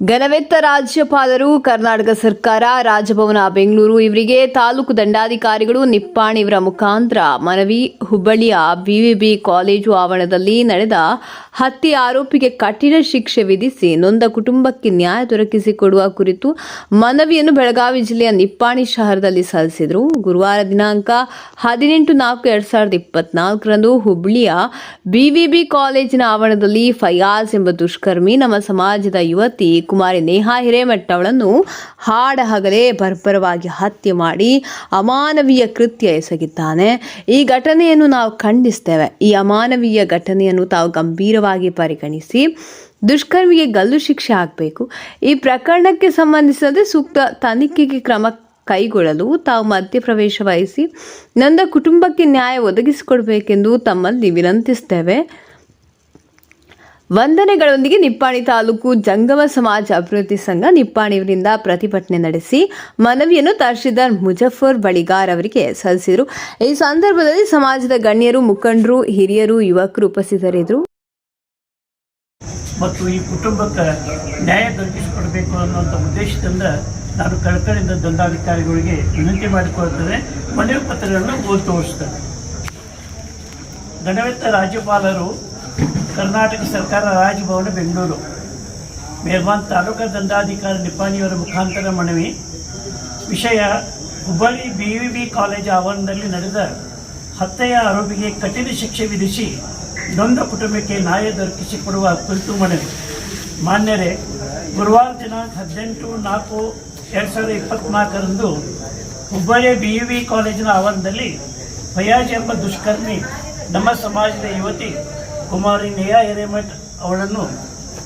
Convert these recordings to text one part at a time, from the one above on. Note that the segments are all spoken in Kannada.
ಘನವೆತ್ತ ರಾಜ್ಯಪಾಲರು, ಕರ್ನಾಟಕ ಸರ್ಕಾರ, ರಾಜಭವನ ಬೆಂಗಳೂರು ಇವರಿಗೆ ತಾಲೂಕು ದಂಡಾಧಿಕಾರಿಗಳು ನಿಪ್ಪಾಣಿ ಇವರ ಮುಖಾಂತರ ಮನವಿ. ಹುಬ್ಬಳ್ಳಿಯ ಬಿವಿಬಿ ಕಾಲೇಜು ಆವರಣದಲ್ಲಿ ನಡೆದ ಹತ್ಯೆ ಆರೋಪಿಗೆ ಕಠಿಣ ಶಿಕ್ಷೆ ವಿಧಿಸಿ ನೊಂದ ಕುಟುಂಬಕ್ಕೆ ನ್ಯಾಯ ದೊರಕಿಸಿಕೊಡುವ ಕುರಿತು ಮನವಿಯನ್ನು ಬೆಳಗಾವಿ ಜಿಲ್ಲೆಯ ನಿಪ್ಪಾಣಿ ಶಹರದಲ್ಲಿ ಸಲ್ಲಿಸಿದರು. ಗುರುವಾರ ದಿನಾಂಕ ಹದಿನೆಂಟು ನಾಲ್ಕು ಎರಡ್ ಸಾವಿರದ ಇಪ್ಪತ್ನಾಲ್ಕರಂದು ಹುಬ್ಬಳ್ಳಿಯ ಬಿವಿಬಿ ಕಾಲೇಜಿನ ಆವರಣದಲ್ಲಿ ಫಯಾಜ್ ಎಂಬ ದುಷ್ಕರ್ಮಿ, ನಮ್ಮ ಸಮಾಜದ ಯುವತಿ ಕುಮಾರಿ ನೇಹಾ ಹಿರೇಮಠ ಅವಳನ್ನು ಹಾಡ ಹಗಲೇ ಬರ್ಬರವಾಗಿ ಹತ್ಯೆ ಮಾಡಿ ಅಮಾನವೀಯ ಕೃತ್ಯ ಎಸಗಿದ್ದಾನೆ. ಈ ಘಟನೆಯನ್ನು ನಾವು ಖಂಡಿಸ್ತೇವೆ. ಈ ಅಮಾನವೀಯ ಘಟನೆಯನ್ನು ತಾವು ಗಂಭೀರವಾಗಿ ಪರಿಗಣಿಸಿ ದುಷ್ಕರ್ಮಿಗೆ ಗಲ್ಲು ಶಿಕ್ಷೆ ಆಗಬೇಕು ಈ ಪ್ರಕರಣಕ್ಕೆ ಸಂಬಂಧಿಸಿದಂತೆ ಸೂಕ್ತ ತನಿಖೆಗೆ ಕ್ರಮ ಕೈಗೊಳ್ಳಲು ತಾವು ಮಧ್ಯಪ್ರವೇಶ ವಹಿಸಿ, ನಂದ ಕುಟುಂಬಕ್ಕೆ ನ್ಯಾಯ ಒದಗಿಸಿಕೊಡಬೇಕೆಂದು ತಮ್ಮಲ್ಲಿ ವಿನಂತಿಸ್ತೇವೆ. ವಂದನೆಗಳೊಂದಿಗೆ ನಿಪ್ಪಾಣಿ ತಾಲೂಕು ಜಂಗಮ ಸಮಾಜ ಅಭಿವೃದ್ಧಿ ಸಂಘ ನಿಪ್ಪಾಣಿಯವರಿಂದ ಪ್ರತಿಭಟನೆ ನಡೆಸಿ ಮನವಿಯನ್ನು ತಹಶೀಲ್ದಾರ್ ಮುಜಫರ್ ಬಳಿಗಾರ್ ಅವರಿಗೆ ಸಲ್ಲಿಸಿದರು. ಈ ಸಂದರ್ಭದಲ್ಲಿ ಸಮಾಜದ ಗಣ್ಯರು, ಮುಖಂಡರು, ಹಿರಿಯರು, ಯುವಕರು ಉಪಸ್ಥಿತರಿದ್ದರು. ಮತ್ತು ಈ ಕುಟುಂಬಕ್ಕೆ ನ್ಯಾಯ ದೊರಕಿಸಿಕೊಡಬೇಕು ಅನ್ನುವಂಥ ಉದ್ದೇಶದಿಂದ ನಾನು ಕಳಕಳಿಯಿಂದ ದಂಡಾಧಿಕಾರಿಗಳಿಗೆ ವಿನಂತಿ ಮಾಡಿಕೊಳ್ತೇನೆ. ಮನವಿ ಪತ್ರಗಳನ್ನು ಓದಿ ತೋರಿಸ್ತೇನೆ. ಗಣವೆತ್ತ ರಾಜ್ಯಪಾಲರು ಕರ್ನಾಟಕ ಸರ್ಕಾರ ರಾಜಭವನ ಬೆಂಗಳೂರು. ಮೇಲ್ಮಾನ್ ತಾಲೂಕಾ ದಂಡಾಧಿಕಾರಿ ನಿಪಾಣಿಯವರ ಮುಖಾಂತರ ಮನವಿ. ವಿಷಯ, Hubballi B V B college ಆವರಣದಲ್ಲಿ ನಡೆದ ಹತ್ಯೆಯ ಆರೋಪಿಗೆ ಕಠಿಣ ಶಿಕ್ಷೆ ವಿಧಿಸಿ ನೊಂದ ಕುಟುಂಬಕ್ಕೆ ನ್ಯಾಯ ದೊರಕಿಸಿಕೊಡುವ ಕುರಿತು ಮನವಿ. ಮಾನ್ಯರೇ, ಗುರುವಾರ ದಿನಾಂಕ ಹದಿನೆಂಟು ನಾಲ್ಕು ಎರಡು ಸಾವಿರದ ಇಪ್ಪತ್ನಾಲ್ಕರಂದು ಹುಬ್ಬಳ್ಳಿ ಬಿ ಯು ವಿ ಕಾಲೇಜಿನ ಆವರಣದಲ್ಲಿ ಫಯಾಜ್ ಎಂಬ ದುಷ್ಕರ್ಮಿ ನಮ್ಮ ಸಮಾಜದ ಯುವತಿ ಕುಮಾರಿ ನೇಯಾ ಹಿರೇಮಠ್ ಅವಳನ್ನು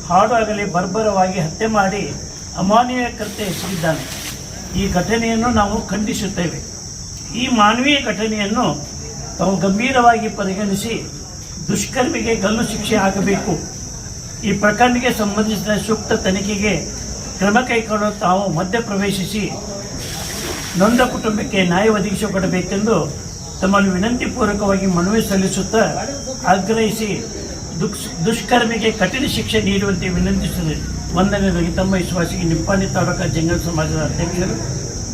ಹಾಡಾಗಲಿ ಬರ್ಬರವಾಗಿ ಹತ್ಯೆ ಮಾಡಿ ಅಮಾನವೀಯ ಕೃತ್ಯ ಎಸಗಿದ್ದಾನೆ. ಈ ಘಟನೆಯನ್ನು ನಾವು ಖಂಡಿಸುತ್ತೇವೆ. ಈ ಮಾನವೀಯ ಘಟನೆಯನ್ನು ತಾವು ಗಂಭೀರವಾಗಿ ಪರಿಗಣಿಸಿ ದುಷ್ಕರ್ಮಿಗೆ ಗಲ್ಲು ಶಿಕ್ಷೆ ಆಗಬೇಕು. ಈ ಪ್ರಕರಣಕ್ಕೆ ಸಂಬಂಧಿಸಿದ ಸೂಕ್ತ ತನಿಖೆಗೆ ಕ್ರಮ ಕೈಗೊಳ್ಳಲು ತಾವು ಮಧ್ಯಪ್ರವೇಶಿಸಿ ನೊಂದ ಕುಟುಂಬಕ್ಕೆ ನ್ಯಾಯ ಒದಗಿಸಿಕೊಡಬೇಕೆಂದು ತಮ್ಮಲ್ಲಿ ವಿನಂತಿಪೂರ್ವಕವಾಗಿ ಮನವಿ ಸಲ್ಲಿಸುತ್ತಾ ಆಗ್ರಹಿಸಿ ದುಕ್, ದುಷ್ಕರ್ಮಿಗೆ ಕಠಿಣ ಶಿಕ್ಷೆ ನೀಡುವಂತೆ ವಿನಂತಿಸಿದೆ ವಂದನೆಗಾಗಿ ತಮ್ಮ ವಿಶ್ವಾಸಿಗೆ ನಿಪ್ಪಾಣಿ ತಾಲೂಕು ಜಂಗಲ್ ಸಮಾಜದ ಅಧ್ಯಕ್ಷರು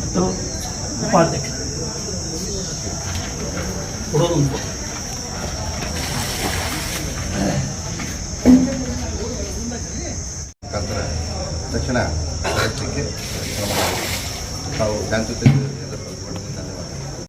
ಮತ್ತು ಉಪಾಧ್ಯಕ್ಷರು ತಕ್ಷಣ. ತಾವು ಶಾಂತತೆ